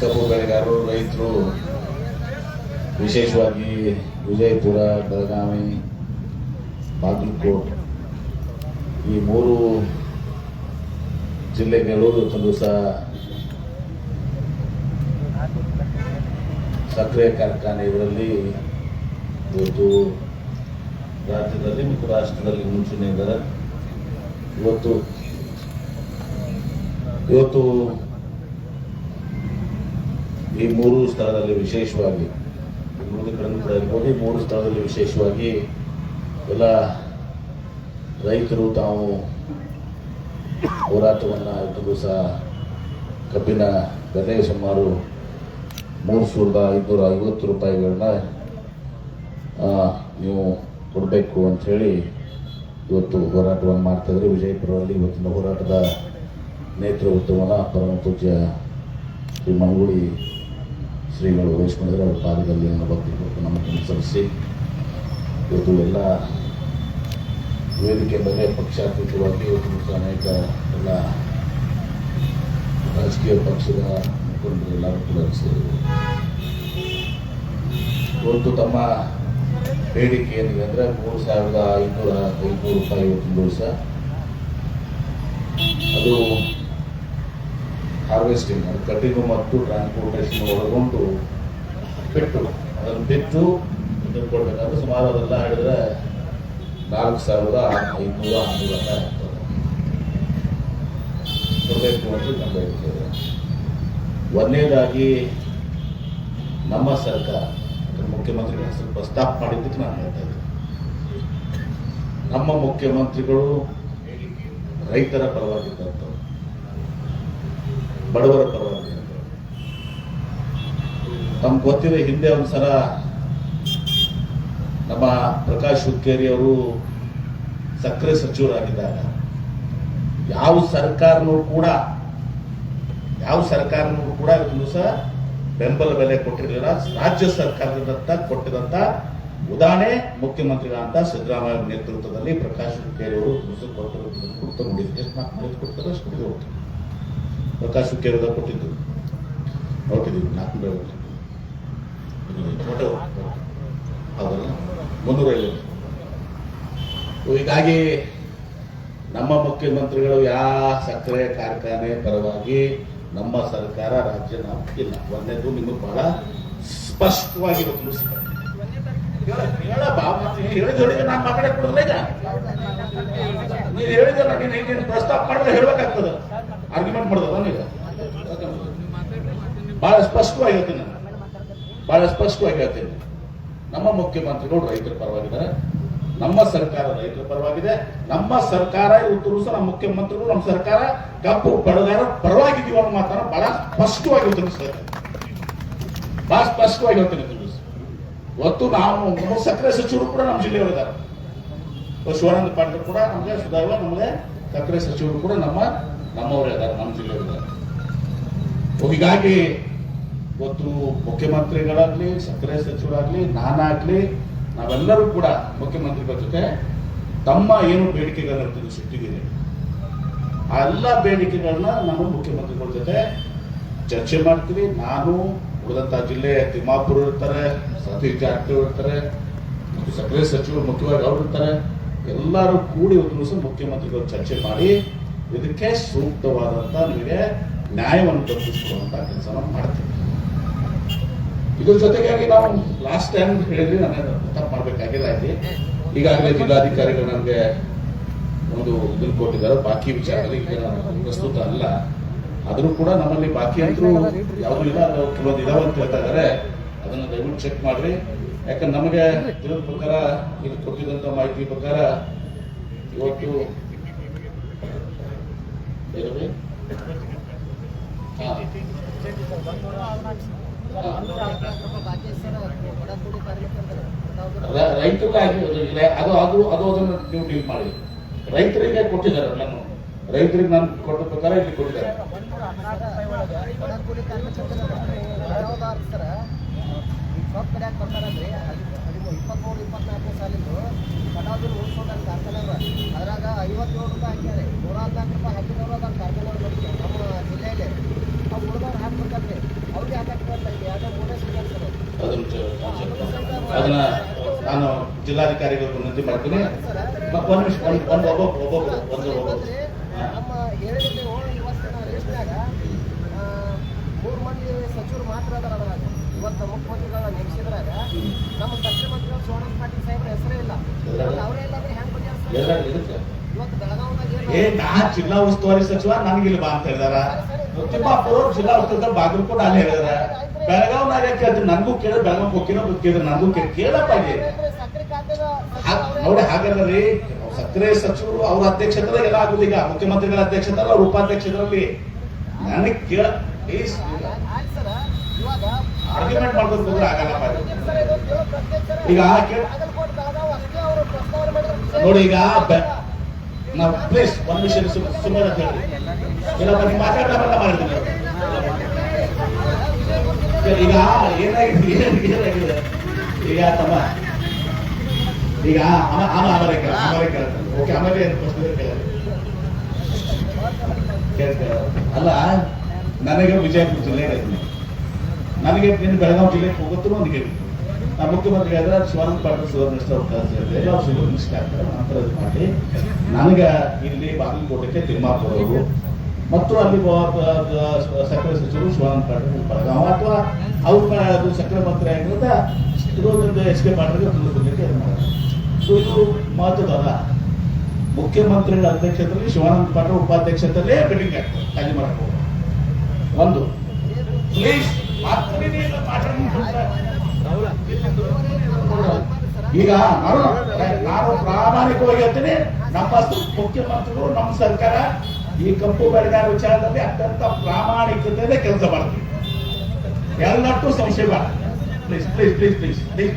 ಕಬ್ಬು ಬೆಳೆಗಾರರು ರೈತರು, ವಿಶೇಷವಾಗಿ ವಿಜಯಪುರ, ಬೆಳಗಾವಿ, ಬಾಗಲಕೋಟ್, ಈ ಮೂರು ಜಿಲ್ಲೆಗಳು ತಂದು ಸಹ ಸಕ್ಕರೆ ಕಾರ್ಖಾನೆ ಇದರಲ್ಲಿ ಇವತ್ತು ರಾಜ್ಯದಲ್ಲಿ ಮತ್ತು ರಾಷ್ಟ್ರದಲ್ಲಿ ಇದ್ದಾರೆ ಇವತ್ತು ಇವತ್ತು ಈ ಮೂರು ಸ್ಥಳದಲ್ಲಿ ವಿಶೇಷವಾಗಿ, ಇನ್ನೊಂದು ಕಡೆ ಈ ಮೂರು ಸ್ಥಳದಲ್ಲಿ ವಿಶೇಷವಾಗಿ ಎಲ್ಲ ರೈತರು ತಾವು ಹೋರಾಟವನ್ನು ಇವತ್ತು ಸಹ ಕಬ್ಬಿನ ಬೆಲೆ ಸುಮಾರು ಮೂರು ಸಾವಿರದ ಐದುನೂರ ಐವತ್ತು ರೂಪಾಯಿಗಳನ್ನ ನೀವು ಕೊಡಬೇಕು ಅಂಥೇಳಿ ಇವತ್ತು ಹೋರಾಟವನ್ನು ಮಾಡ್ತಾಯಿದ್ರೆ ವಿಜಯಪುರದಲ್ಲಿ ಇವತ್ತಿನ ಹೋರಾಟದ ನೇತೃತ್ವವನ್ನು ಪರಮ ಪೂಜ್ಯ ಶ್ರೀ ಮಂಗುಳಿ ಶ್ರೀಗಳು ವಹಿಸ್ಕೊಂಡಿದ್ದಾರೆ, ಅವರ ಪಾದದಲ್ಲಿ ನನ್ನ ಭಕ್ತಿ ನಮ್ಮನ್ನು ಅನುಸರಿಸಿ. ಇವತ್ತು ಎಲ್ಲ ವೇದಿಕೆ ಬಗ್ಗೆ ಪಕ್ಷಾತೀತವಾಗಿ ಇವತ್ತು ಅನೇಕ ಎಲ್ಲ ರಾಜಕೀಯ ಪಕ್ಷದ ಮುಖಂಡರು ಎಲ್ಲರೂ ಕೂಡ ಸೇರಿದರು. ಇವತ್ತು ತಮ್ಮ ಬೇಡಿಕೆ ಏನಿದೆ ಅಂದರೆ ಮೂರು ಸಾವಿರದ ಐನೂರ ಐನೂರು ರೂಪಾಯಿ ಇವತ್ತು ದಿವಸ. ಅದು ಹಾರ್ವೆಸ್ಟಿಂಗ್ ಅದು ಕಟಿಂಗು ಮತ್ತು ಟ್ರಾನ್ಸ್ಪೋರ್ಟೇಷನ್ ಒಳಗೊಂಡು ಬಿಟ್ಟು ಅದನ್ನು ಬಿತ್ತು ಇದನ್ನು ಕೊಡಬೇಕಾದ್ರೆ ಸುಮಾರು ಅದೆಲ್ಲ ಹೇಳಿದ್ರೆ ನಾಲ್ಕು ಸಾವಿರದ ಆಗ್ತದೆ ಕೊಡಬೇಕು ಅಂತ ನಮ್ಮ ಇದೆ ಒಂದನೇದಾಗಿ ನಮ್ಮ ಸರ್ಕಾರ ಮುಖ್ಯಮಂತ್ರಿಗಳ ಹೆಸರು ಪ್ರಸ್ತಾಪ ಮಾಡಿದ್ದಕ್ಕೆ ನಾನು ಹೇಳ್ತಾ ಇದ್ದೀನಿ. ನಮ್ಮ ಮುಖ್ಯಮಂತ್ರಿಗಳು ರೈತರ ಪರವಾಗಿದ್ದಂಥವ್ರು. ಬಡವರ ಪರವಾಗಿ ನಮ್ಗೆ ಗೊತ್ತಿದೆ ಹಿಂದೆ ಒಂದ್ಸಲ ನಮ್ಮ ಪ್ರಕಾಶ್ ಹುಕ್ಕೇರಿ ಅವರು ಸಕ್ಕರೆ ಸಚಿವರಾಗಿದ್ದಾಗ ಯಾವ ಸರ್ಕಾರನೂ ಕೂಡ, ಯಾವ ಸರ್ಕಾರನೂ ಕೂಡ ಇವತ್ತು ಸಹ ಬೆಂಬಲ ಬೆಲೆ ಕೊಟ್ಟಿರಲಿಲ್ಲ. ರಾಜ್ಯ ಸರ್ಕಾರದಂತ ಕೊಟ್ಟಿದಂತ ಉದಾಹರಣೆ ಮುಖ್ಯಮಂತ್ರಿಗಳಂತ ಸಿದ್ದರಾಮಯ್ಯ ನೇತೃತ್ವದಲ್ಲಿ ಪ್ರಕಾಶ್ ಹುಕ್ಕೇರಿ ಅವರು ದಿವಸ ಕೊಟ್ಟಿರೋದನ್ನು ಕೊಡ್ತಾ ನೋಡಿದ್ರು ಎಷ್ಟು ಕೊಡ್ತಾರೆ ಅಷ್ಟು ಹೋಗ್ತಾರೆ ಪ್ರಕಾಶ್ ಅವ್ರು ಕೊಟ್ಟಿದ್ದು. ನೋಡಿದ್ದೀವಿ ನಾಲ್ಕು ಫೋಟೋ ಮುನ್ನೂರಲ್ಲಿ ಹೀಗಾಗಿ ನಮ್ಮ ಮುಖ್ಯಮಂತ್ರಿಗಳು ಯಾವ ಸಕ್ಕರೆ ಕಾರ್ಖಾನೆ ಪರವಾಗಿ ನಮ್ಮ ಸರ್ಕಾರ ರಾಜ್ಯ ಇಲ್ಲ ಒಂದೇದು ನಿಮಗೆ ಬಹಳ ಸ್ಪಷ್ಟವಾಗಿ ಇವತ್ತು ತಿಳಿಸ್ತಾರೆ ಹೇಳ ಬಾ ಮತ್ತೆ ನೀನು ಹೇಳಿದ್ರೆ ಮಾತಾಡಕ್ ಕೊಡಲ್ಲ ಈಗ ನೀನು ಹೇಳಿದಲ್ಲ ನೀನು ನೀನು ಪ್ರಸ್ತಾಪ ಮಾಡಿದ್ರೆ ಹೇಳ್ಬೇಕಾಗ್ತದೆ ಆರ್ಗ್ಯುಮೆಂಟ್ ಮಾಡೋದಲ್ಲ ನೀನು ಬಹಳ ಸ್ಪಷ್ಟವಾಗಿ ಹೇಳ್ತೀನಿ ಬಹಳ ಸ್ಪಷ್ಟವಾಗಿ ಹೇಳ್ತೀನಿ ನಮ್ಮ ಮುಖ್ಯಮಂತ್ರಿಗಳು ರೈತರ ಪರವಾಗಿದ್ದಾರೆ ನಮ್ಮ ಸರ್ಕಾರ ರೈತರ ಪರವಾಗಿದೆ ನಮ್ಮ ಸರ್ಕಾರ ಇವತ್ತು ಸಹ ನಮ್ಮ ಮುಖ್ಯಮಂತ್ರಿಗಳು ನಮ್ಮ ಸರ್ಕಾರ ಕಪ್ಪು ಬಡಗಾರ ಪರವಾಗಿದ್ದೀವಿ ಅನ್ನೋ ಮಾತನ್ನ ಬಹಳ ಸ್ಪಷ್ಟವಾಗಿ ಸರ್ ಬಹಳ ಸ್ಪಷ್ಟವಾಗಿ ಹೇಳ್ತೀನಿ ಇವತ್ತು ನಾವು ನಮ್ಮ ಸಕ್ಕರೆ ಸಚಿವರು ಕೂಡ ನಮ್ಮ ಜಿಲ್ಲೆಯವರಿದ್ದಾರೆ ಶಿವಾನಂದ ಪಾಟೀಲ್ ಕೂಡ ನಮಗೆ ಸುಧಾರ್ವ ನಮಗೆ ಸಕ್ಕರೆ ಸಚಿವರು ಕೂಡ ನಮ್ಮ, ನಮ್ಮವರೇ ಇದ್ದಾರೆ, ನಮ್ಮ ಜಿಲ್ಲೆಯವರಿದ್ದಾರೆ ಹೀಗಾಗಿ ಇವತ್ತು ಮುಖ್ಯಮಂತ್ರಿಗಳಾಗ್ಲಿ, ಸಕ್ಕರೆ ಸಚಿವರಾಗ್ಲಿ, ನಾನಾಗ್ಲಿ, ನಾವೆಲ್ಲರೂ ಕೂಡ ಮುಖ್ಯಮಂತ್ರಿಗಳ ಜೊತೆ ತಮ್ಮ ಏನು ಬೇಡಿಕೆಗಳನ್ನ ಸಿಟ್ಟಿಗಿದೆ ಆ ಎಲ್ಲ ಬೇಡಿಕೆಗಳನ್ನ ನಾವು ಮುಖ್ಯಮಂತ್ರಿಗಳ ಜೊತೆ ಚರ್ಚೆ ಮಾಡ್ತೀವಿ. ನಾನು ಉಳಿದಂತ ಜಿಲ್ಲೆ ತಿಮ್ಮಾಪುರ ಇರ್ತಾರೆ, ಸತೀಶ್ ಜಾರಕಿಹೊಳಿ ಇರ್ತಾರೆ, ಮತ್ತು ಸಕ್ಕರೆ ಸಚಿವರು ಮುಖ್ಯವಾಗಿ ಅವರು ಇರ್ತಾರೆ. ಎಲ್ಲರೂ ಕೂಡಿ ಒಂದು ದಿವಸ ಮುಖ್ಯಮಂತ್ರಿಗಳು ಚರ್ಚೆ ಮಾಡಿ ಇದಕ್ಕೆ ಸೂಕ್ತವಾದಂತ ನಿಮಗೆ ನ್ಯಾಯವನ್ನು ತಪ್ಪಿಸಿಕೊಳ್ಳುವಂತಹ ಕೆಲಸ ಮಾಡ್ತೀವಿ. ಇದ್ರ ಜೊತೆಗಾಗಿ ನಾವು ಲಾಸ್ಟ್ ಟೈಮ್ ಹೇಳಿದ್ರೆ ನಾನು ತಪ್ಪು ಇಲ್ಲಿ ಈಗಾಗಲೇ ಜಿಲ್ಲಾಧಿಕಾರಿಗಳು ನನಗೆ ಒಂದು ಇದನ್ನು ಕೊಟ್ಟಿದ್ದಾರೆ. ಬಾಕಿ ವಿಚಾರದಲ್ಲಿ ಪ್ರಸ್ತುತ ಅಲ್ಲ. ಆದರೂ ಕೂಡ ನಮ್ಮಲ್ಲಿ ಬಾಕಿ ಅಂತೂ ಯಾವುದೂ ಇಲ್ಲ, ಅದು ಕೆಲವೊಂದು ಇದಾವೆ ಅಂತ ಹೇಳ್ತಾ ಇದ್ದಾರೆ. ಅದನ್ನು ದಯವಿಟ್ಟು ಚೆಕ್ ಮಾಡ್ರಿ. ಯಾಕಂದ್ರೆ ನಮಗೆ ತಿಳಿದ ಪ್ರಕಾರ ಇಲ್ಲಿ ಕೊಟ್ಟಿದ್ದಂಥ ಮಾಹಿತಿ ಪ್ರಕಾರ ಇವತ್ತು ರೈತರಿಗೆ ಅದು ಅದು ಅದು ಅದನ್ನು ನೀವು ಡೀಲ್ ಮಾಡಿ. ರೈತರಿಗೆ ಕೊಟ್ಟಿದ್ದಾರೆ ನಾನು ರೈತರಿಗೆ ನಾನು ಕೊಟ್ಟ ಪ್ರಕಾರ ಇಲ್ಲಿ ಕೊಟ್ಟಿದ್ದಾರೆ ರೂಪಾಯಿ ಜಿಲ್ಲೆಯಲ್ಲಿ ಇದೆ ಅದನ್ನ ನಾನು ಜಿಲ್ಲಾಧಿಕಾರಿಗಳು ವಿನಂತಿ ಮಾಡ್ತೀನಿ. ಒಂದು ನಿಮಿಷ, ಒಂದು ಒಬ್ಬ ಒಬ್ಬ ಒಂದು ಒಬ್ಬ ನಮ್ಮ ಹೇಳಿದ್ರೆ ಇವತ್ತಿನ ಲಿಸ್ಟ್ನಾಗ ಮೂರು ಮಂದಿ ಸಚಿವರು ಮಾತ್ರ ಅದಾರ ಅದ್ರಾಗ. ಇವತ್ತು ಮುಖ್ಯಮಂತ್ರಿಗಳ ನೇಮಿಸಿದ್ರಾಗ ನಮ್ಮ ದಕ್ಷಿಣ ಮಂತ್ರಿಗಳು ಸೋಣಂ ಪಾಟೀಲ್ ಸಾಹೇಬ್ರ ಹೆಸರೇ ಇಲ್ಲ? ಅವರೇ ಇಲ್ಲ ಅಂದ್ರೆ ಹೆಂಗ್ ಬಗೆಹರಿಸ್ತಾರೆ? ಇವತ್ತು ಬೆಳಗಾವಿದಾಗ ಜಿಲ್ಲಾ ಉಸ್ತುವಾರಿ ಸಚಿವ ನನಗೆ ಇಲ್ಲಿ ಬಾ ಅಂತ ಹೇಳಿದಾರ. ತಿಮ್ಮಾಪುರ ಜಿಲ್ಲಾ ಉಸ್ತುವಾರಿ ಬಾಗಲಕೋಟೆ ಅಲ್ಲಿ ಹೇಳಿದಾರ. ಬೆಳಗಾವ್ನಾಗ ಕೇಳ್ತೀನಿ ನನಗೂ ಕೇಳ ಬೆಳಗಾವ್ ಹೋಗಿರೋ ಕೇಳಿದ್ರೆ ನನಗೂ ಕೇಳಿ ಕೇಳಪ್ಪ ನೋಡಿ ಹಾಗಲ್ಲ ರೀ ಸಕ್ಕರೆ ಸಚಿವರು ಅವ್ರ ಅಧ್ಯಕ್ಷತೆ ಎಲ್ಲ ಆಗುದು ಈಗ ಮುಖ್ಯಮಂತ್ರಿಗಳ ಅಧ್ಯಕ್ಷತೆ ಅವ್ರ ಉಪಾಧ್ಯಕ್ಷರಲ್ಲಿ ನನಗೆ ಕೇಳ ಆರ್ಗ್ಯುಮೆಂಟ್ ಮಾಡ್ಕೊಂಡು ಪ್ರತ್ಯೇಕ ಸರ್. ಈಗ. ನೋಡಿ ಈಗ ನಾವು ಪ್ಲೀಸ್ ಒಂದು ವಿಷಯ ಸುಮ್ಮನೆ ಅಂತ ಹೇಳಿ ಇಲ್ಲಪ್ಪ, ನೀವು ಮಾತಾಡಲ್ಲ ಮಾಡಿದ್ದೀನಿ ಈಗ ಏನಾಗಿದೆ ಏನಾಗಿದೆ ಈಗ ತಮ್ಮ ಈಗ ಅಮ ಅಮರ ಏನು ಪ್ರಶ್ನೆ ಕೇಳ ಅಲ್ಲ ನನಗೆ ವಿಜಯಪುರ ಜಿಲ್ಲೆ ನನಗೆ ನಿನ್ನ ಬೆಳಗಾವಿ ಜಿಲ್ಲೆಗೆ ಹೋಗುತ್ತೂ ಒಂದು ಕೇಳಿ ನಾ ಮುಖ್ಯಮಂತ್ರಿ ಆದ್ರೆ ಶಿವಾನಂದ ಪಾಟೀಲ್ ಸುವರ್ಣ ಎಲ್ಲ ಆಗ್ತಾರೆ ನಂತರ ಇದು ಮಾಡಿ ನನಗೆ ಇಲ್ಲಿ ಬಾಗಲಕೋಟೆಗೆ ತಿಮ್ಮಾಪುರ ಅವರು ಮತ್ತು ಅಲ್ಲಿ ಸಕ್ಕರೆ ಸಚಿವರು ಶಿವಾನಂದ ಪಾಟೀಲ್ ಬೆಳಗಾವಿ ಅಥವಾ ಅವ್ರ ಸಕ್ಕರೆ ಮಂತ್ರಿ ಆಗಿರೋದ ಇದೊಂದು ಎಚ್ ತುಂಬ ಪಾಟೀಲ್ ತುಮಕೂರಿಗೆ ಇದು ಮಾತುಗಳ ಮುಖ್ಯಮಂತ್ರಿಗಳ ಅಧ್ಯಕ್ಷತೆಯಲ್ಲಿ ಶಿವಾನಂದ ಪಾಟೀಲ್ ಉಪಾಧ್ಯಕ್ಷತೆಯಲ್ಲೇ ಮೀಟಿಂಗ್ ಆಗ್ತದೆ ಖಾಲಿ ಮಾಡಬಹುದು. ಒಂದು ಪ್ಲೀಸ್ ಈಗ ನಾನು ನಾನು ಪ್ರಾಮಾಣಿಕವಾಗಿ ಹೇಳ್ತೀನಿ ನಮ್ಮ ಮುಖ್ಯಮಂತ್ರಿಗಳು ನಮ್ಮ ಸರ್ಕಾರ ಈ ಕಪ್ಪು ಬೆಳೆಗಾರ ವಿಚಾರದಲ್ಲಿ ಅತ್ಯಂತ ಪ್ರಾಮಾಣಿಕತೆಯಿಂದ ಕೆಲಸ ಮಾಡ್ತೀವಿ ಎಲ್ಲಟ್ಟು ಸಂಶಯ ಬೇಡ please please please please please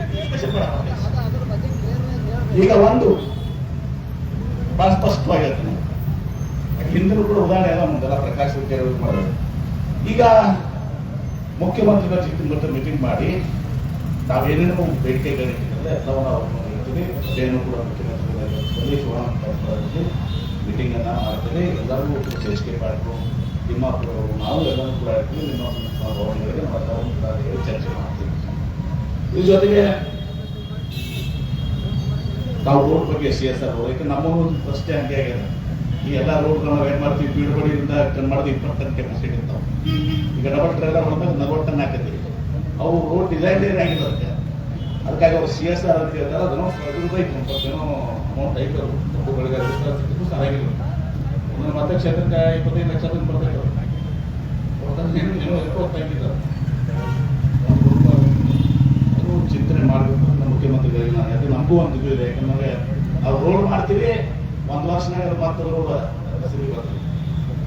ಬೇಡ please. ಅದು ಅದ್ರ ಬಗ್ಗೆ clear ಆಗಿ ಹೇಳ್ಬೇಕು. ಈಗ ಒಂದು ಬಹಳ ಸ್ಪಷ್ಟವಾಗಿ ಹೇಳ್ತೀನಿ ಹಿಂದಿನೂ ಕೂಡ ಉದಾಹರಣೆ ಎಲ್ಲ ಮುಂದೆಲ್ಲ ಪ್ರಕಾಶ್ ವಿದ್ಯಾರ್ಥಿ ಮಾಡೋದು ಈಗ ಮುಖ್ಯಮಂತ್ರಿಗಳ ಜೊತೆ ಮೀಟಿಂಗ್ ಮಾಡಿ ನಾವೇನೇನು ಬೇಡಿಕೆಗಳಿಟ್ಟಿದ್ರೆ ಎಲ್ಲವನ್ನ ಅವ್ರನ್ನ ಹೇಳ್ತೀವಿ ಅದೇನು ಕೂಡ ಮುಖ್ಯಮಂತ್ರಿಗಳ ಮೀಟಿಂಗ್ ಅನ್ನ ಮಾಡ್ತೀವಿ ಎಲ್ಲರಿಗೂ ಎಚ್ ಮಾಡಿದ್ರು ನಿಮ್ಮ ನಾವು ಎಲ್ಲರೂ ಕೂಡ ಇರ್ತೀವಿ, ನಿಮ್ಮ ಭವನಗಳಿಗೆ ನಮ್ಮ ಚರ್ಚೆ ಮಾಡ್ತೀವಿ. ಇದ್ರ ಜೊತೆಗೆ ನಾವು ರೋಡ್ ಬಗ್ಗೆ ಸಿ ಎಸ್ ಆರ್ ಇದಕ್ಕೆ ನಮ್ಮ ಒಂದು ಅಷ್ಟೇ ಹಂಗೆ ಆಗ್ಯದ. ಈ ಎಲ್ಲ ರೋಡ್ಗಳನ್ನ ಏನ್ ಮಾಡ್ತೀವಿ ಬೀಳ್ಕೊಡಿಯಿಂದ ಟನ್ ಮಾಡಿದ ಇಪ್ಪತ್ತು ಟನ್ ಕೆಪಾಸಿಟಿ ಇರ್ತಾವ ಈಗ ಡಬಲ್ ಟ್ರೈಲರ್ ಹೊಡೆದಾಗ ನಲ್ವತ್ತು ಟನ್ ಹಾಕಿದ್ವಿ ಅವು ರೋಡ್ ಡಿಸೈನ್ ಆಗಿದೆ ಅದಕ್ಕೆ ಅದಕ್ಕಾಗಿ ಅವ್ರು ಸಿ ಎಸ್ ಆರ್ ಅಂತ ಹೇಳ್ತಾರೆ ಅದನ್ನು ಐತೆ ಒಂದು ಏನೋ ಅಮೌಂಟ್ ಐತೆ ಅವರು ಕಬ್ಬುಗಳಿಗೆ ಸಿಕ್ಕಿದ್ದು ಸರಿಯಾಗಿಲ್ಲ ಒಂದು ಮತ್ತೆ ಕ್ಷೇತ್ರಕ್ಕೆ ಇಪ್ಪತ್ತೈದು ಲಕ್ಷ ತನಕ ಬರ್ತೈತೆ ಅವ್ರು ಏನು, ಏನೋ ಹೋಗ್ತಾ ಇದ್ದಾರೆ ಅದು ಚಿಂತನೆ ಮಾಡಬೇಕು. ಮುಖ್ಯಮಂತ್ರಿಗಳಿಗೆ ನಾನು ಅದು ನಮಗೂ ಇದು ಯಾಕಂದ್ರೆ ನಾವು ರೋಡ್ ಮಾಡ್ತೀವಿ, ಒಂದು ವರ್ಷನಾಗ ಮತ್ತೆ ರೋಡ್ ರಸೀದಿ ಬರ್ತದೆ.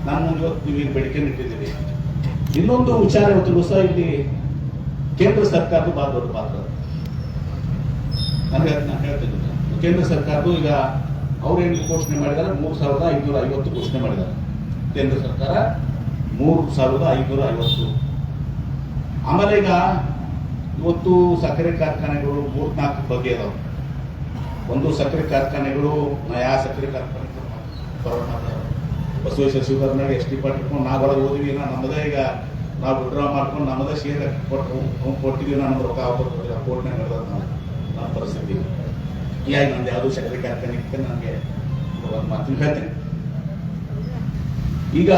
ನಾನು ಇವತ್ತು ನೀವು ಈಗ ಬೇಡಿಕೆ ಇಟ್ಟಿದ್ದೀವಿ ಇನ್ನೊಂದು ವಿಚಾರ ಇವತ್ತು ಸಹ ಇಲ್ಲಿ ಕೇಂದ್ರ ಸರ್ಕಾರದ ಬಾ ದೊಡ್ಡ ಪಾತ್ರ. ನನಗೆ ನಾನು ಹೇಳ್ತಿದ್ದೀನಿ ಕೇಂದ್ರ ಸರ್ಕಾರದ್ದು ಈಗ ಅವ್ರೇನು ಘೋಷಣೆ ಮಾಡಿದ್ದಾರೆ ಮೂರು ಸಾವಿರದ ಐನೂರ ಐವತ್ತು ಘೋಷಣೆ ಮಾಡಿದ್ದಾರೆ ಕೇಂದ್ರ ಸರ್ಕಾರ ಮೂರು ಸಾವಿರದ ಐನೂರ ಐವತ್ತು. ಆಮೇಲೆ ಈಗ ಇವತ್ತು ಸಕ್ಕರೆ ಕಾರ್ಖಾನೆಗಳು ಮೂರ್ನಾಲ್ಕು ಬಗೆ ಅದಾವ. ಒಂದು ಸಕ್ಕರೆ ಕಾರ್ಖಾನೆಗಳು ನಯಾ ಸಕ್ಕರೆ ಕಾರ್ಖಾನೆ ಬಸವೇಶ್ವರ ಶಿವಧರ್ನಾಗ ಎಸ್ ಟಿ ಪಾರ್ಟಿ ಇಟ್ಕೊಂಡು ನಾವು ಹೊರಗೆ ಹೋದ್ವಿ ನಾ ನಮ್ಮದೇ ಈಗ ನಾವು ವಿಡ್ರಾ ಮಾಡ್ಕೊಂಡು ನಮ್ಮದೇ ಶೇರ್ ಕೊಟ್ಟು ಅವ್ನು ಕೊಟ್ಟಿದ್ದೀವಿ ನಮ್ಮ ರೊಕ್ಕ ಕೊಟ್ಟಿದ್ದೀವಿ ಆ ಕೋರ್ಟ್ನಾಗ ನಡೆದ ನಮ್ಮ ಪರಿಸ್ಥಿತಿ. ಹೀಗಾಗಿ ನಂದು ಯಾವುದೂ ಸಕ್ಕರೆ ಕಾರ್ಖಾನೆ ನನಗೆ ಒಂದು ಹೇಳ್ತೇನೆ. ಈಗ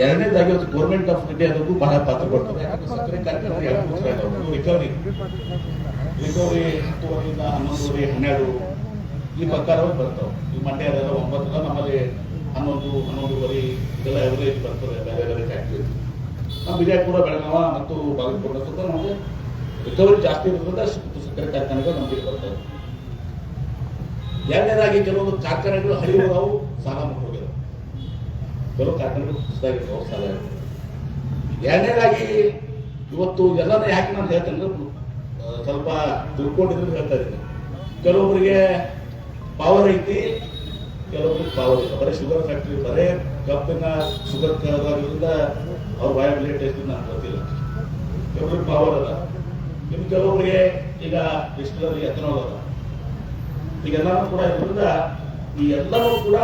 ಎರಡನೇದಾಗಿ ಒಂದು ಗೌರ್ಮೆಂಟ್ ಆಫ್ ಇಂಡಿಯಾದಕ್ಕೂ ಬಹಳ ಪಾತ್ರ ಕೊಡ್ತದೆ ಸಕ್ಕರೆ ಕಾರ್ಖಾನೆ ರಿಕವರಿ ರಿಕವರಿ ಹನ್ನೊಂದುವರೆ ಹನ್ನೆರಡು. ಈ ಪ್ರಕಾರವಾಗಿ ಬರ್ತಾವೆ. ಈ ಮಂಡ್ಯದ ಒಂಬತ್ತು ನಮ್ಮಲ್ಲಿ ಹನ್ನೊಂದು, ಹನ್ನೊಂದುವರೆ ಇದೆಲ್ಲ ಎವರೇಜ್ ಬರ್ತದೆ. ಬೇರೆ ಬೇರೆ ಫ್ಯಾಕ್ಟ್ರಿ ನಮ್ಮ ಕೂಡ ಬೆಳಗಾವ ಮತ್ತು ಬಾಗಲಕೋಟೆ ಸುತ್ತ ನಮಗೆ ರಿಕವರಿ ಜಾಸ್ತಿ ಇರೋದ್ರಿಂದ ಸಕ್ಕರೆ ಕಾರ್ಖಾನೆಗಳು ನಮಗೆ ಬರ್ತವೆ ಎರಡನೇದಾಗಿ ಕೆಲವೊಂದು ಕಾರ್ಖಾನೆಗಳು ಹಳಿ ಸಾಲ ಮುಟ್ಟೋಗಿವೆ ಕೆಲವು ಕಾರ್ಖಾನೆಗಳು ಅವ್ರ ಸಾಲ ಎರಡನೇದಾಗಿ ಇವತ್ತು ಎಲ್ಲಾನು ಯಾಕೆ ನಾನು ಹೇಳ್ತೇನೆ ಸ್ವಲ್ಪ ತಿಳ್ಕೊಂಡಿದ್ರು ಹೇಳ್ತಾ ಇದ್ದೀನಿ. ಕೆಲವೊಬ್ಬರಿಗೆ ಪವರ್ ಐತಿ, ಕೆಲವೊಬ್ರಿಗೆ ಪವರ್ ಇಲ್ಲ. ಬರೀ ಶುಗರ್ ಫ್ಯಾಕ್ಟ್ರಿ ಬರೇ ಕಬ್ಬಿನ ಶುಗರ್ ಇರೋದ್ರಿಂದ ಅವ್ರ ವಯಬಿಲಿಟಿ ಐತಿ ನಾನು ಗೊತ್ತಿಲ್ಲ. ಕೆಲವ್ರಿಗೆ ಪವರ್ ಅದ. ಇನ್ನು ಕೆಲವೊಬ್ಬರಿಗೆ ಈಗ ಡಿಸ್ಟಿಲರಿ ಎಥನಾಲ್ ಅದ. ಕೂಡ ಇದರಿಂದ ಈ ಎಲ್ಲರೂ ಕೂಡ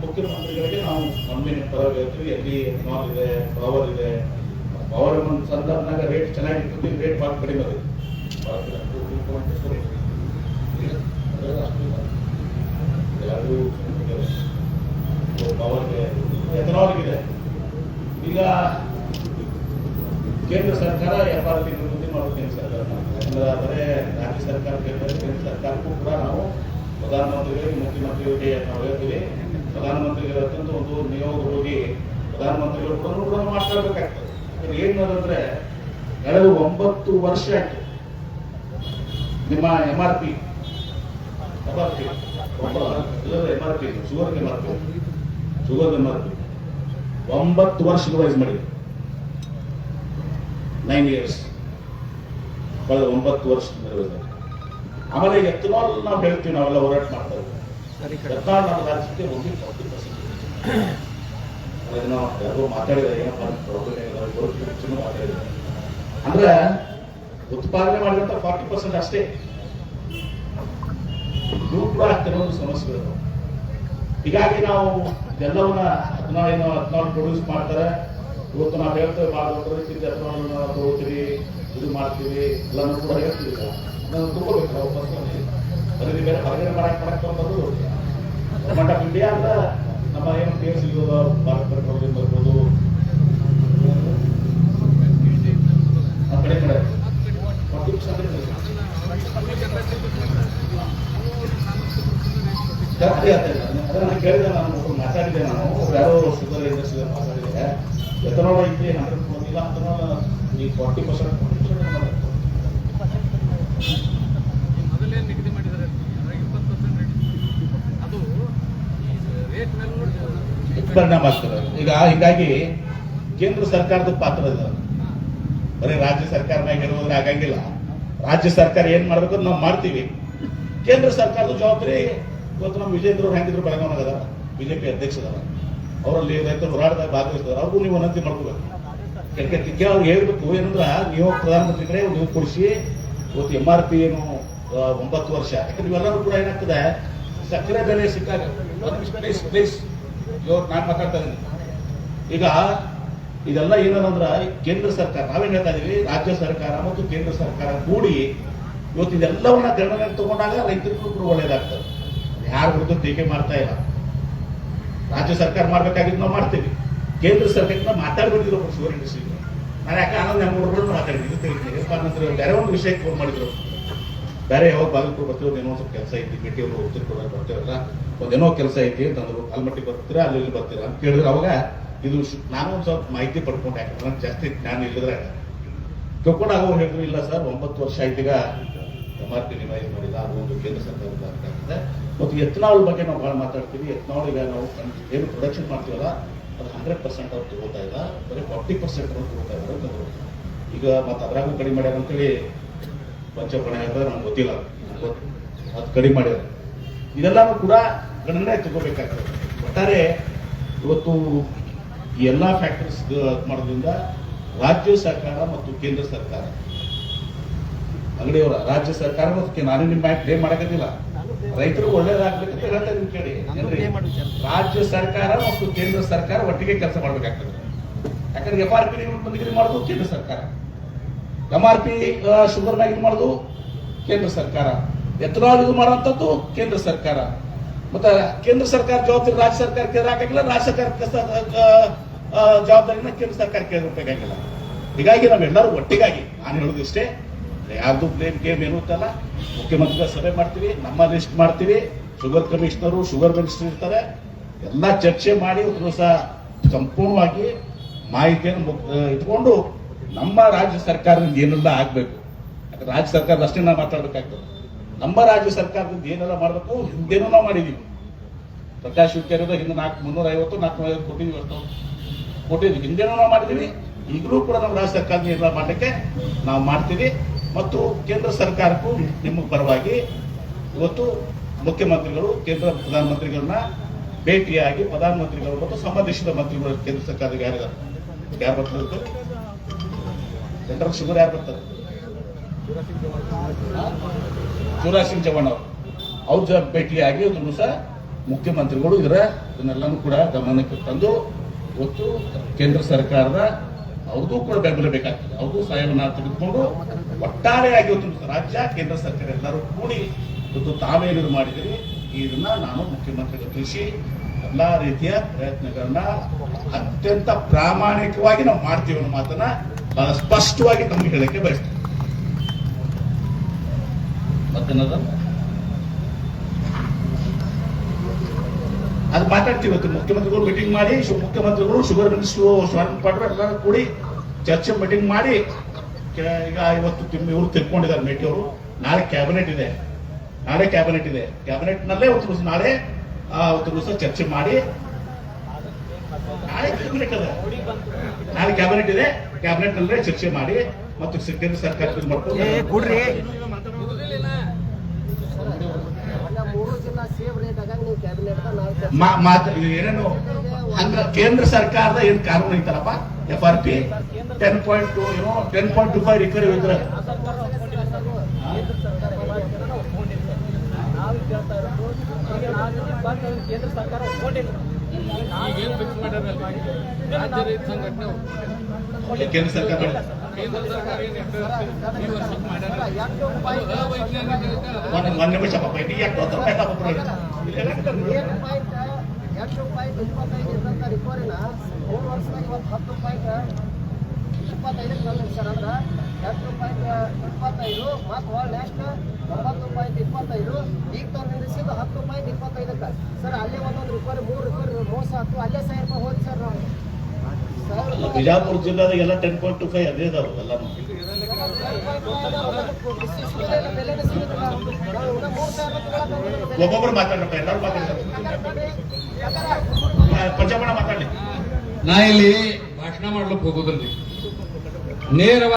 ಮುಖ್ಯಮಂತ್ರಿಗಳಿಗೆ ನಾವು ನಮ್ಮಿನ ಪರವಾಗಿರ್ತೀವಿ ಎಲ್ಲಿ ಮಾಲ್ ಇದೆ ಪವರ್ ಇದೆ. ಪವರ್ ಒಂದು ಸಂದರ್ಭನಾಗ ರೇಟ್ ಚೆನ್ನಾಗಿರ್ತದೆ ರೇಟ್ ಭಾಳ ಕಡಿಮೆ ಇದೆ ಎಲ್ಲರೂ ಪವರ್ಗೆ ಎಥನಾಲ್ಗಿದೆ ಈಗ ಕೇಂದ್ರ ಸರ್ಕಾರ ಎಫ್ ಆರ್ ಪಿ ಮುಂದೆ ಮಾಡುತ್ತೆ ಸರ್ಕಾರ ಯಾಕಂದ್ರೆ ಆದರೆ ರಾಜ್ಯ ಸರ್ಕಾರ ಕೇಂದ್ರ ಕೇಂದ್ರ ಸರ್ಕಾರಕ್ಕೂ ಕೂಡ ನಾವು ಪ್ರಧಾನಮಂತ್ರಿಗಳಿಗೆ, ಮುಖ್ಯಮಂತ್ರಿಗಳಿಗೆ ನಾವು ಹೇಳ್ತೀವಿ ಪ್ರಧಾನಮಂತ್ರಿಗಳ ಅತ್ಯಂತ ಒಂದು ನಿಯೋಗ ಹೋಗಿ ಪ್ರಧಾನಮಂತ್ರಿಗಳು ಕೂಡ ಮಾತಾಡ್ಬೇಕಾಗ್ತದೆ ಯಾಕಂದ್ರೆ ಏನು ಅಂದ್ರೆ ಕಳೆದ ಒಂಬತ್ತು ವರ್ಷ ಆಯ್ತು. ನಿಮ್ಮ M R P M R P M R P sugar M R P sugar M R P ಒಂಬತ್ತು ವರ್ಷ ರಿವೈಸ್ ಮಾಡಿದೆ. ನೈನ್ ಇಯರ್ಸ್ ಕಳೆದ ಒಂಬತ್ತು ವರ್ಷ ಆಮೇಲೆ ಎತ್ತನಾಲ್ ನಾವು ಹೇಳ್ತೀವಿ, ನಾವೆಲ್ಲ ಹೋರಾಟ ಮಾಡ್ತಾ ಇದ್ದೀವಿ. ಅಂದ್ರೆ ಉತ್ಪಾದನೆ ಮಾಡಿದಂತ ಫಾರ್ಟಿ ಪರ್ಸೆಂಟ್ ಅಷ್ಟೇ. ಇದು ಕೂಡ ಕೆಲವೊಂದು ಸಮಸ್ಯೆಗಳು ಹೀಗಾಗಿ ನಾವು ಎಲ್ಲವನ್ನ ಹದಿನಾರು ಏನೋ ಹದಿನಾರು ಪ್ರೊಡ್ಯೂಸ್ ಮಾಡ್ತಾರೆ. ಇವತ್ತು ನಾವು ಹೇಳ್ತೇವೆ ಮಾಡಬೇಕು ರೀತಿ ಹದಿನಾರು ನಾವು ತಗೋತೀವಿ ಇದು ಮಾಡ್ತೀವಿ ಎಲ್ಲ ಕೂಡ ಹೇಳ್ತೀವಿ ನಾವು. ತಗೋಬೇಕು ನಾವು ಫಸ್ಟ್ ಬರೀ ಹೊರಗಡೆ ಮಾಡಕ್ ಮಾಡಕ್ ಬಂದು ಗೌರ್ಮೆಂಟ್ ಆಫ್ ಇಂಡಿಯಾ ಅಂತ ನಮ್ಮ ಏನು ಕೇಸ್ ಇರೋದು ಭಾರತ ಪೆಟ್ರೋಲಿಯಂ ಬರ್ಬೋದು. ಆ ಕಡೆ ಕಡೆ. ಜಾಸ್ತಿ ಆಗ್ತದೆ ನಾನು ಕೇಳಿದೆ, ನಾನು ಮಾತಾಡಿದೆ ನಾನು. ಯಾರೋ ಶುಗರ್ ಇಂಡಸ್ಟ್ರಿ ಮಾತಾಡಿದೆ ಎಥನಾಲ್ ಐತಿ ಹಂಡ್ರೆಡ್ ಬಂದಿಲ್ಲ ಅಂತ ಈ ಫಾರ್ಟಿ ಪರ್ಸೆಂಟ್ ಮೊದಲೇ ನಿಗದಿ ಮಾಡಿದ್ದಾರೆ ಇಪ್ಪತ್ತು ಪರ್ಸೆಂಟ್ ರೇಟ್ ಅದು ರೇಟ್ ಮೇಲೆ ನೋಡಿ ಪರಿಣಾಮ ಆಗ್ತದೆ ಈಗ ಹೀಗಾಗಿ ಕೇಂದ್ರ ಸರ್ಕಾರದ ಪಾತ್ರ ಇದೆ ಬರೀ ರಾಜ್ಯ ಸರ್ಕಾರನಾಗ ಇರುವುದ್ರೆ ಆಗಂಗಿಲ್ಲ ರಾಜ್ಯ ಸರ್ಕಾರ ಏನ್ ಮಾಡ್ಬೇಕು ನಾವು ಮಾಡ್ತೀವಿ. ಕೇಂದ್ರ ಸರ್ಕಾರದ ಜವಾಬ್ದಾರಿ ಇವತ್ತು ನಮ್ಮ ವಿಜೇಂದ್ರ ಹೆಂಗಿದ್ರು ಬೆಳಗಾವಿ ಅದಾರ. ಬಿಜೆಪಿ ಅಧ್ಯಕ್ಷ ಅದಾರ. ಅವರಲ್ಲಿ ರೈತರು ಹೋರಾಟದಾಗ ಭಾಗವಹಿಸಿದಾರೆ ಅವ್ರಿಗೂ ನೀವು ವಿನಂತಿ ಮಾಡ್ಕೋಬೇಕು. ತಿಕ್ಕೆ ಅವ್ರು ಹೇಳ್ಬೇಕು ಏನಂದ್ರ, ನೀವು ಪ್ರಧಾನಮಂತ್ರಿ ಕಡೆ ನೀವು ಕೊಡಿಸಿ, ಇವತ್ತು ಎಂ ಆರ್ ಪಿ ಏನು ಒಂಬತ್ತು ವರ್ಷ. ಯಾಕಂದ್ರೆ ಇವೆಲ್ಲರೂ ಕೂಡ ಏನಾಗ್ತದೆ? ಸಕ್ಕರೆ ಬೆಲೆ ಸಿಕ್ಕಾಗ. ಪ್ಲೀಸ್ ಪ್ಲೀಸ್ ನಾನು ಮಾತಾಡ್ತಾ ಇದ್ದೀನಿ. ಈಗ ಇದೆಲ್ಲ ಏನಂದ್ರೆ ಕೇಂದ್ರ ಸರ್ಕಾರ, ನಾವೇನ್ ಹೇಳ್ತಾ ಇದೀವಿ? ರಾಜ್ಯ ಸರ್ಕಾರ ಮತ್ತು ಕೇಂದ್ರ ಸರ್ಕಾರ ಕೂಡಿ ಇವತ್ತು ಇದೆಲ್ಲವನ್ನ ಗಣನೆಗೆ ತಗೊಂಡಾಗ ರೈತರಿಗೂ ಕೂಡ ಒಳ್ಳೇದಾಗ್ತದೆ. ಯಾರು ಹುಡುಗ ಟೀಕೆ ಮಾಡ್ತಾ ಇಲ್ಲ. ರಾಜ್ಯ ಸರ್ಕಾರ ಮಾಡ್ಬೇಕಾಗಿದ್ದು ನಾವು ಮಾಡ್ತೀವಿ. ಕೇಂದ್ರ ಸರ್ಕಾರಕ್ಕೆ ನಾವು ಮಾತಾಡ್ಬಿಟ್ಟಿದ್ರು ಶುಗರ್ ಇಂಡಸ್ಟ್ರಿ ನಾನು ಯಾಕೆ ಆನಂದ್ ನಮ್ಮ ಮಾತಾಡಿದ್ವಿ ತಿಳಿದಿದ್ದೀನಿ ಬೇರೆ ಒಂದು ವಿಷಯಕ್ಕೆ ಫೋನ್ ಮಾಡಿದ್ರು. ಬೇರೆ ಯಾವಾಗ ಬಾಗಲಕೋಟೆ ಬರ್ತೀವಿ ಏನೋ ಸ್ವಲ್ಪ ಕೆಲಸ ಐತಿ ಭೇಟಿ ಅವರು ಉತ್ತರ ಬರ್ತೀವಲ್ಲ ಒಂದೇನೋ ಕೆಲಸ ಐತಿ, ಅಂತಂದ್ರು ಆಲ್ಮಟ್ಟಿ ಬರ್ತೀರಾ, ಅಲ್ಲಿ ಬರ್ತೀರಾ ಅಂತ ಕೇಳಿದ್ರೆ ಅವಾಗ ಇದು ನಾನು ಒಂದು ಸ್ವಲ್ಪ ಮಾಹಿತಿ ಪಡ್ಕೊಂಡು, ಯಾಕಂದ್ರೆ ನನಗೆ ಜಾಸ್ತಿ ಜ್ಞಾನ ಇಲ್ಲದ್ರೆ ತಿಳ್ಕೊಂಡಾಗ ಅವ್ರು ಹೇಳಿದ್ರು, ಇಲ್ಲ ಸರ್, ಒಂಬತ್ತು ವರ್ಷ ಐತಿಗ ಎಂ ಆರ್ ಪಿ ರಿವೈಸ್ ಮಾಡಿಲ್ಲ, ಅದು ಒಂದು ಕೇಂದ್ರ ಸರ್ಕಾರದ ಮತ್ತು ಎತ್ನಾಳ್ ಬಗ್ಗೆ ನಾವು ಭಾಳ ಮಾತಾಡ್ತೀವಿ. ಎತ್ನಾಳ್ ಈಗ ನಾವು ಏನು ಪ್ರೊಡಕ್ಷನ್ ಮಾಡ್ತೀವಲ್ಲ, ಅದು ಹಂಡ್ರೆಡ್ ಪರ್ಸೆಂಟ್ ಅವ್ರು ತಗೋತಾ ಇಲ್ಲ, ಬರೀ ಫಾರ್ಟಿ ಪರ್ಸೆಂಟ್ ಅವ್ರು ತಗೋತಾ ಇದ್ದಾರೆ ಈಗ ಮತ್ತೆ ಅದ್ರಾಗೂ ಕಡಿಮೆ ಮಾಡ್ಯಾರ ಅಂತೇಳಿ ಪಂಚಪಣೆ ಹಾಕಿದ್ರೆ ನಮ್ಗೆ ಗೊತ್ತಿಲ್ಲ. ಅದು ಕಡಿಮೆ ಮಾಡ್ಯಾರ ಇದೆಲ್ಲನೂ ಕೂಡ ಗಣನೆ ತಗೋಬೇಕಾಗ್ತದೆ. ಒಟ್ಟಾರೆ ಇವತ್ತು ಎಲ್ಲ ಫ್ಯಾಕ್ಟರ್ಸ್ ಮಾಡೋದ್ರಿಂದ ರಾಜ್ಯ ಸರ್ಕಾರ ಮತ್ತು ಕೇಂದ್ರ ಸರ್ಕಾರ ಅಂಗಡಿಯವರ ರಾಜ್ಯ ಸರ್ಕಾರ ಮತ್ತು ನಾನು ನಿಮ್ಮ ಪ್ಲೇ ಮಾಡಕತ್ತಿಲ್ಲ. ರೈತರು ಒಳ್ಳೇದಾಗ್ಬೇಕಂತ ಹೇಳ್ತಾ ನಿಮ್ ಕೇಳಿ? ರಾಜ್ಯ ಸರ್ಕಾರ ಮತ್ತು ಕೇಂದ್ರ ಸರ್ಕಾರ ಒಟ್ಟಿಗೆ ಕೆಲಸ ಮಾಡ್ಬೇಕಾಗ್ತದೆ. ಯಾಕಂದ್ರೆ ಎಫ್ ಆರ್ ಪಿ ಮಾಡೋದು ಕೇಂದ್ರ ಸರ್ಕಾರ. ಎಂ ಆರ್ ಪಿ ಶುಗರ್ ಮ್ಯಾಗ್ ಇದು ಮಾಡೋದು ಕೇಂದ್ರ ಸರ್ಕಾರ. ಎಥನಾಲ್ ಇದು ಮಾಡುವಂಥದ್ದು ಕೇಂದ್ರ ಸರ್ಕಾರ. ಮತ್ತೆ ಕೇಂದ್ರ ಸರ್ಕಾರ ಜವಾಬ್ದಾರಿ ರಾಜ್ಯ ಸರ್ಕಾರ ಹಾಕಂಗಿಲ್ಲ, ರಾಜ್ಯ ಸರ್ಕಾರಕ್ಕೆ ಜವಾಬ್ದಾರಿನ ಕೇಂದ್ರ ಸರ್ಕಾರಕ್ಕೆ ಬೇಕಾಗಿಲ್ಲ ಹೀಗಾಗಿ ನಾವೆಲ್ಲರೂ ಒಟ್ಟಿಗಾಗಿ, ನಾನು ಹೇಳೋದು ಇಷ್ಟೇ, ಯಾರ್ದು ಬ್ಲೇಮ್ ಗೇಮ್ ಏನು ಅಂತಲ್ಲ ಮುಖ್ಯಮಂತ್ರಿಗಳ ಸಭೆ ಮಾಡ್ತೀವಿ, ನಮ್ಮ ಲಿಸ್ಟ್ ಮಾಡ್ತೀವಿ, ಶುಗರ್ ಕಮಿಷನರು, ಶುಗರ್ ಮಿನಿಸ್ಟರ್ ಇರ್ತಾರೆ, ಎಲ್ಲ ಚರ್ಚೆ ಮಾಡಿ ಒಂದು ದಿವಸ ಸಂಪೂರ್ಣವಾಗಿ ಮಾಹಿತಿಯನ್ನು ಇಟ್ಕೊಂಡು ನಮ್ಮ ರಾಜ್ಯ ಸರ್ಕಾರದಿಂದ ಏನೆಲ್ಲ ಆಗ್ಬೇಕು? ರಾಜ್ಯ ಸರ್ಕಾರದ ಅಷ್ಟೇ ನಾವು ಮಾತಾಡ್ಬೇಕಾಗ್ತದೆ. ನಮ್ಮ ರಾಜ್ಯ ಸರ್ಕಾರದಿಂದ ಏನೆಲ್ಲ ಮಾಡಬೇಕು? ಹಿಂದೇನೂ ನಾವು ಮಾಡಿದೀವಿ. ಪ್ರಕಾಶ್ ಹುಕ್ಕೇರಿದ ಹಿಂದೆ ನಾಲ್ಕು ಮುನ್ನೂರ ಐವತ್ತು ನಾಲ್ಕು ಐವತ್ತು ಕೋಟಿ ಇವತ್ತು. ಕೊಟ್ಟಿದ್ವಿ ಹಿಂದೇನೂ ನಾವು ಮಾಡಿದೀವಿ. ಈಗಲೂ ಕೂಡ ನಮ್ಮ ರಾಜ್ಯ ಸರ್ಕಾರದಿಂದ ಏನೆಲ್ಲ ಮಾಡಲಿಕ್ಕೆ ನಾವು ಮಾಡ್ತೀವಿ. ಮತ್ತು ಕೇಂದ್ರ ಸರ್ಕಾರಕ್ಕೂ ನಿಮ್ಮ ಪರವಾಗಿ ಇವತ್ತು ಮುಖ್ಯಮಂತ್ರಿಗಳು, ಕೇಂದ್ರ ಪ್ರಧಾನಮಂತ್ರಿಗಳನ್ನ ಭೇಟಿಯಾಗಿ ಪ್ರಧಾನಮಂತ್ರಿಗಳು ಮತ್ತು ಸಂಬಂಧಿಸಿದ ಮಂತ್ರಿಗಳು ಕೇಂದ್ರ ಸರ್ಕಾರದ ಯಾರಿದ್ದಾರೆ? ಯಾರು ಬರ್ತಾರೆ? ಜನರಲ್ ಶುಗರ್ ಯಾರು ಬರ್ತಾರೆ ಶಿವರಾಜ್ ಸಿಂಗ್ ಚೌಹಾಣ್ ಅವರು ಅವ್ರ ಭೇಟಿಯಾಗಿ ಒಂದು ಸಹ ಮುಖ್ಯಮಂತ್ರಿಗಳು ಇದರ ಇದನ್ನೆಲ್ಲನೂ ಕೂಡ ಗಮನಕ್ಕೆ ತಂದು ಇವತ್ತು ಕೇಂದ್ರ ಸರ್ಕಾರದ ಅವ್ರಿಗೂ ಕೂಡ ಬೆಂಬಲ ಬೇಕಾಗ್ತದೆ. ಅವ್ರಿಗೂ ಸಹಾಯವನ್ನು ತೆಗೆದುಕೊಂಡು ಒಟ್ಟಾರೆಯಾಗಿ ಇವತ್ತು ರಾಜ್ಯ, ಕೇಂದ್ರ ಸರ್ಕಾರ ಎಲ್ಲರೂ ಕೂಡಿ ಇವತ್ತು ತಾವೇನು ಮಾಡಿದಿರಿ ಇದನ್ನ ನಾನು ಮುಖ್ಯಮಂತ್ರಿಗಳು ತಿಳಿಸಿ ಎಲ್ಲಾ ರೀತಿಯ ಪ್ರಯತ್ನಗಳನ್ನ ಅತ್ಯಂತ ಪ್ರಾಮಾಣಿಕವಾಗಿ ನಾವು ಮಾಡ್ತೀವಿ ಅನ್ನೋ ಮಾತನ್ನ ಬಹಳ ಸ್ಪಷ್ಟವಾಗಿ ನಮ್ಗೆ ಹೇಳಕ್ಕೆ ಬಯಸ್ತೀನಿ. ಅದು ಮಾತಾಡ್ತೀವಿ ಇವತ್ತು. ಮುಖ್ಯಮಂತ್ರಿಗಳು ಮೀಟಿಂಗ್ ಮಾಡಿ ಮುಖ್ಯಮಂತ್ರಿಗಳು ಶುಗರ್ ಮಿನಿಸ್ಟ್ರು ಸ್ವರ್ಣ ಪಾಟ್ರು ಎಲ್ಲರೂ ಕೂಡಿ ಚರ್ಚೆ ಮೀಟಿಂಗ್ ಮಾಡಿ ಈಗ ಇವತ್ತು ಇವರು ತಿಳ್ಕೊಂಡಿದ್ದಾರೆ ಮೇಟಿ ಅವರು. ನಾಳೆ ಕ್ಯಾಬಿನೆಟ್ ಇದೆ. ನಾಳೆ ಕ್ಯಾಬಿನೆಟ್ ಇದೆ. ಕ್ಯಾಬಿನೆಟ್ ನಲ್ಲೇ ಒಂದು ದಿವಸ ನಾಳೆ ಅವತ್ತು ದಿವಸ ಚರ್ಚೆ ಮಾಡಿ ನಾಳೆ ಕ್ಯಾಬಿನೆಟ್ ಅದ. ನಾಳೆ ಕ್ಯಾಬಿನೆಟ್ ಇದೆ. ಕ್ಯಾಬಿನೆಟ್ ಅಲ್ಲೇ ಚರ್ಚೆ ಮಾಡಿ ಮತ್ತು ಕೇಂದ್ರ ಸರ್ಕಾರ ಇದು ಮಾಡ್ಕೊಂಡು ಮೂರು ಜಿಲ್ಲಾ ಸೇಮ್ ರೇಟ್ ಆಗ ನೀವು ಕ್ಯಾಬಿನೆಟ್ ನಾವು ಮಾ- ಮಾತ್ ಇದು ಏನೇನು? ಅಂದ್ರೆ ಕೇಂದ್ರ ಸರ್ಕಾರದ ಏನ್ ಕಾನೂನು ಐತಲ್ಲಪ್ಪ? F R P ten point two ಏನೋ ten point two five recovery ಇದ್ರ. ಕೇಂದ್ರ ಸರ್ಕಾರ ಈಗೇನು ಫಿಕ್ಸ್ ಮಾಡ್ಯಾರಲ್ಲ ರಾಜ್ಯ ರೈತ ಸಂಘಟನೆ ಕೇಂದ್ರ ಸರ್ಕಾರ ಕೇಂದ್ರ ಸರ್ಕಾರ ಏನು ಈ ವರ್ಷಕ್ಕೆ ಮಾಡ್ಯಾರ. ರೂಪಾಯಿ ಅವೈಜ್ಞಾನಿಕ ಒಂದ್ ನಿಮಿಷ ಪಾಪ ಇದು ಯಾಕೆ ಎಂಟು ಪಾಯಿಂಟ್? ಇಪ್ಪತ್ತೈದು ಇದ್ದಂಥ ರಿಪೋರಿನ ಮೂರು ವರ್ಷದಾಗ ಇವತ್ತು ಹತ್ತು ಪಾಯಿಂಟ್ ಇಪ್ಪತ್ತೈದಕ್ಕೆ ಸರ್ ಅಂದ್ರೆ? ಎಂಟು ರೂಪಾಯಿ ಇಪ್ಪತ್ತೈದು? ಮತ್ತು ಹೊಳ್ ನೆಕ್ಸ್ಟ್ ಒಂಬತ್ತು ಪಾಯಿಂಟ್ ಇಪ್ಪತ್ತೈದು. ಈಗ ತಂದು ನಿಲ್ಲಿಸಿದ್ದು ಹತ್ತು ಪಾಯಿಂಟ್ ಇಪ್ಪತ್ತೈದಕ್ಕೆ ಸರ್ ಅಲ್ಲೇ ಒಂದೊಂದು ರೂಪಾಯಿ ಮೂರು ರೂಪಾಯಿ ಮೋಸ ಆಯ್ತು ಅಲ್ಲೇ ಸಾವಿರ ರೂಪಾಯಿ ಹೋಗಿ ಸರ್ ನಾವು. ರೂಪಾಯಿ ಬಿಜಾಪುರ ಜಿಲ್ಲಾದಾಗ ಎಲ್ಲ ಟೆನ್ ಪಾಯಿಂಟ್ ಟು ಫೈವ್ ಅದೇ ಇದಾವೆ ಎಲ್ಲ. ರೂಪಾಯಿ ಒಬ್ಬೊಬ್ರು ಮಾತಾಡ್ರಪ್ಪ ಎಲ್ಲರೂ ಮಾತಾಡ್ತಾರೆ. ಪಂಚಮಣ ಮಾತಾಡಿ ನಾ ಇಲ್ಲಿ ಭಾಷಣ ಮಾಡ್ಲಿಕ್ಕೆ ಹೋಗೋದಿಲ್ಲ ನೇರವಾಗಿ